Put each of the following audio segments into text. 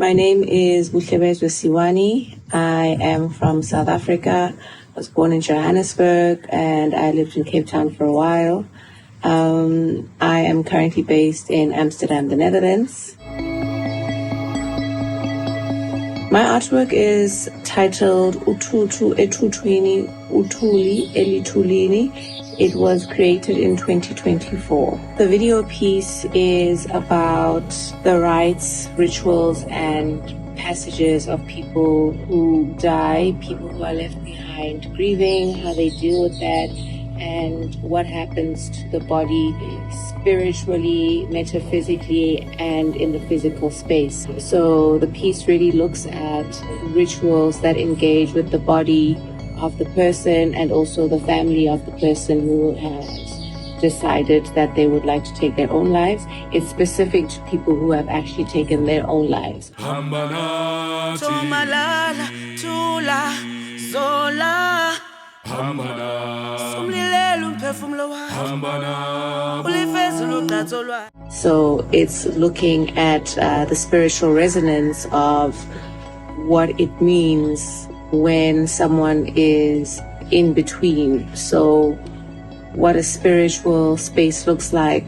My name is Buhlebezwe Siwani. I am from South Africa. I was born in Johannesburg and I lived in Cape Town for a while. Um, I am currently based in Amsterdam, the Netherlands. My artwork is titled Ututu Etutwini Utuli Elitulini. It was created in 2024. The video piece is about the rites, rituals, and passages of people who die, people who are left behind, grieving, how they deal with that, and what happens to the body spiritually, metaphysically, and in the physical space. So the piece really looks at rituals that engage with the body of the person and also the family of the person who has decided that they would like to take their own lives. It's specific to people who have actually taken their own lives. hamba nathi Thomalala, Tula, Zola, hamba So it's looking at uh, the spiritual resonance of what it means when someone is in between. So, what a spiritual space looks like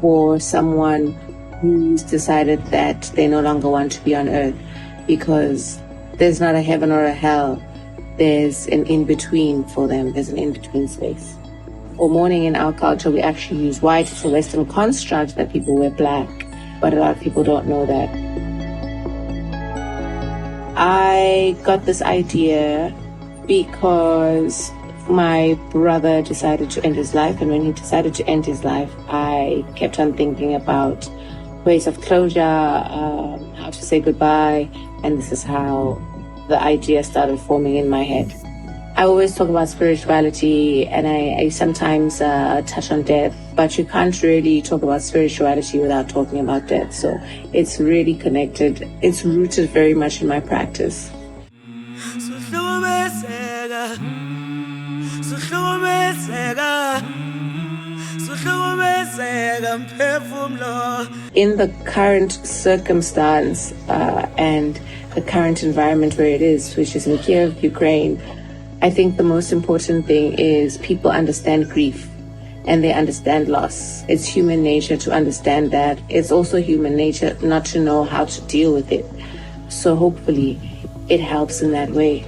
for someone who's decided that they no longer want to be on earth because there's not a heaven or a hell. There's an in between for them, there's an in between space. For mourning in our culture, we actually use white. It's a Western construct that people wear black, but a lot of people don't know that. I got this idea because my brother decided to end his life, and when he decided to end his life, I kept on thinking about ways of closure, um, how to say goodbye, and this is how the idea started forming in my head. I always talk about spirituality and I, I sometimes uh, touch on death, but you can't really talk about spirituality without talking about death. So it's really connected. It's rooted very much in my practice. In the current circumstance uh, and the current environment where it is, which is in Kiev, Ukraine, I think the most important thing is people understand grief and they understand loss. It's human nature to understand that. It's also human nature not to know how to deal with it. So hopefully it helps in that way.